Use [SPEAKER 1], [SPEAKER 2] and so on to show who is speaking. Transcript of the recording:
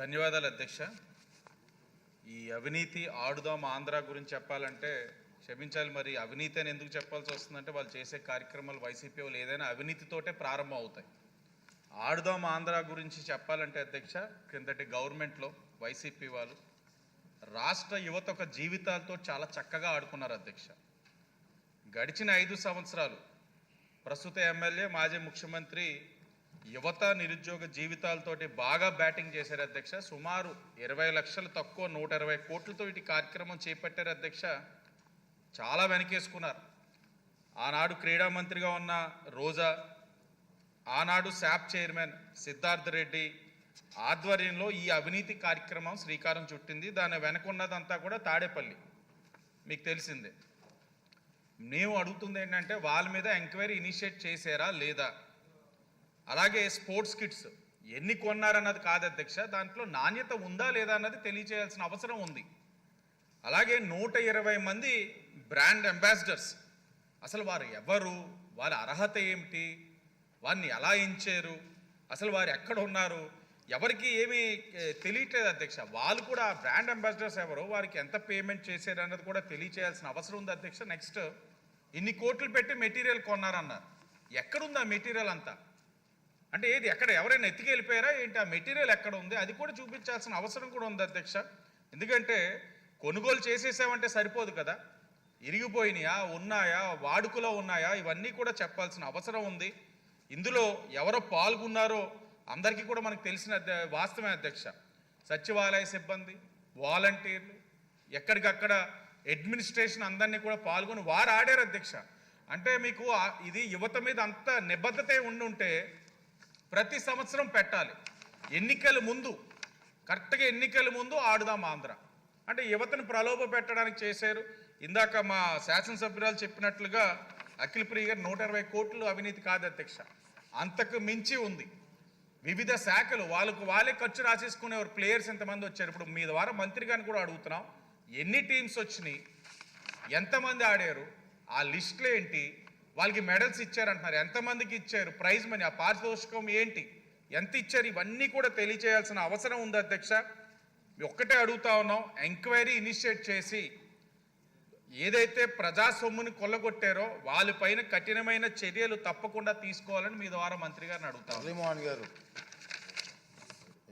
[SPEAKER 1] ధన్యవాదాలు అధ్యక్ష. ఈ అవినీతి ఆడుదాం ఆంధ్ర గురించి చెప్పాలంటే క్షమించాలి మరి అవినీతి అని ఎందుకు చెప్పాల్సి వస్తుందంటే వాళ్ళు చేసే కార్యక్రమాలు వైసీపీ వాళ్ళు ఏదైనా అవినీతితోటే ప్రారంభం అవుతాయి. ఆడుదాం ఆంధ్ర గురించి చెప్పాలంటే అధ్యక్ష కిందటి గవర్నమెంట్లో వైసీపీ వాళ్ళు రాష్ట్ర యువత ఒక జీవితాలతో చాలా చక్కగా ఆడుకున్నారు అధ్యక్ష. గడిచిన ఐదు సంవత్సరాలు ప్రస్తుత ఎమ్మెల్యే మాజీ ముఖ్యమంత్రి యువత నిరుద్యోగ జీవితాలతోటి బాగా బ్యాటింగ్ చేశారు అధ్యక్ష. సుమారు ఇరవై లక్షలు తక్కువ నూట ఇరవై కోట్లతో ఇటు కార్యక్రమం చేపట్టారు అధ్యక్ష. చాలా వెనకేసుకున్నారు. ఆనాడు క్రీడా మంత్రిగా ఉన్న రోజా ఆనాడు శాప్ చైర్మన్ సిద్ధార్థ రెడ్డి ఆధ్వర్యంలో ఈ అవినీతి కార్యక్రమం శ్రీకారం చుట్టింది. దాని వెనకున్నదంతా కూడా తాడేపల్లి. మీకు తెలిసిందే. మేము అడుగుతుంది ఏంటంటే వాళ్ళ మీద ఎంక్వైరీ ఇనిషియేట్ చేశారా లేదా? అలాగే స్పోర్ట్స్ కిట్స్. ఎన్ని కొన్నారన్నది కాదు అధ్యక్ష దాంట్లో నాణ్యత ఉందా లేదా అన్నది తెలియచేయాల్సిన అవసరం ఉంది. అలాగే నూట ఇరవై మంది బ్రాండ్ అంబాసిడర్స్. అసలు వారు ఎవరు? వారి అర్హత ఏమిటి? వారిని ఎలా ఎంచారు? అసలు వారు ఎక్కడ ఉన్నారు? ఎవరికి ఏమీ తెలియట్లేదు అధ్యక్ష. వాళ్ళు కూడా బ్రాండ్ అంబాసిడర్స్ ఎవరు వారికి ఎంత పేమెంట్ చేశారు అన్నది కూడా తెలియచేయాల్సిన అవసరం ఉంది అధ్యక్ష. నెక్స్ట్ ఇన్ని కోట్లు పెట్టి మెటీరియల్ కొన్నారన్నారు. ఎక్కడుంది ఆ మెటీరియల్ అంతా? అంటే ఏది ఎక్కడ ఎవరైనా ఎత్తికెళ్ళిపోయారా? ఏంటి? ఆ మెటీరియల్ ఎక్కడ ఉంది? అది కూడా చూపించాల్సిన అవసరం కూడా ఉంది అధ్యక్ష. ఎందుకంటే కొనుగోలు చేసేసామంటే సరిపోదు కదా. ఇరిగిపోయినాయా ఉన్నాయా వాడుకలో ఉన్నాయా? ఇవన్నీ కూడా చెప్పాల్సిన అవసరం ఉంది. ఇందులో ఎవరో పాల్గొన్నారో అందరికీ కూడా మనకు తెలిసిన అధ్య- వాస్తవమే అధ్యక్ష. సచివాలయ సిబ్బంది వాలంటీర్లు ఎక్కడికక్కడ అడ్మినిస్ట్రేషన్ అందరినీ కూడా పాల్గొని వారు ఆడారు అధ్యక్ష. అంటే మీకు ఇది యువత మీద అంత నిబద్ధతే ఉండుంటే ప్రతి సంవత్సరం పెట్టాలి. ఎన్నికల ముందు కరెక్ట్గా ఎన్నికల ముందు ఆడుదాం ఆంధ్ర. అంటే యువతను ప్రలోభ పెట్టడానికి చేశారు. ఇందాక మా శాసనసభ్యురాలు చెప్పినట్లుగా అఖిల ప్రియ గారు నూట ఇరవై కోట్లు అవినీతి కాదు అధ్యక్ష. అంతకు మించి ఉంది. వివిధ శాఖలు వాళ్ళకు వాళ్ళే ఖర్చు రాసేసుకునేవారు ప్లేయర్స్ ఎంతమంది వచ్చారు? ఇప్పుడు మీ ద్వారా మంత్రి గారిని కూడా అడుగుతున్నాం. ఎన్ని టీమ్స్ వచ్చినాయి? ఎంతమంది ఆడారు? ఆ లిస్టులు ఏంటి వాళ్ళకి మెడల్స్ ఇచ్చారంటున్నారు. ఎంతమందికి ఇచ్చారు? ప్రైజ్ మనీ ఆ పారితోషికం ఏంటి? ఎంత ఇచ్చారు? ఇవన్నీ కూడా తెలియచేయాల్సిన అవసరం ఉంది అధ్యక్ష. ఒక్కటే అడుగుతా ఉన్నాం. ఎంక్వైరీ ఇనిషియేట్ చేసి ఏదైతే ప్రజా సొమ్ముని కొల్లగొట్టారో వాళ్ళపైన కఠినమైన చర్యలు తప్పకుండా తీసుకోవాలని మీ ద్వారా మంత్రి గారిని అడుగుతాం
[SPEAKER 2] గారు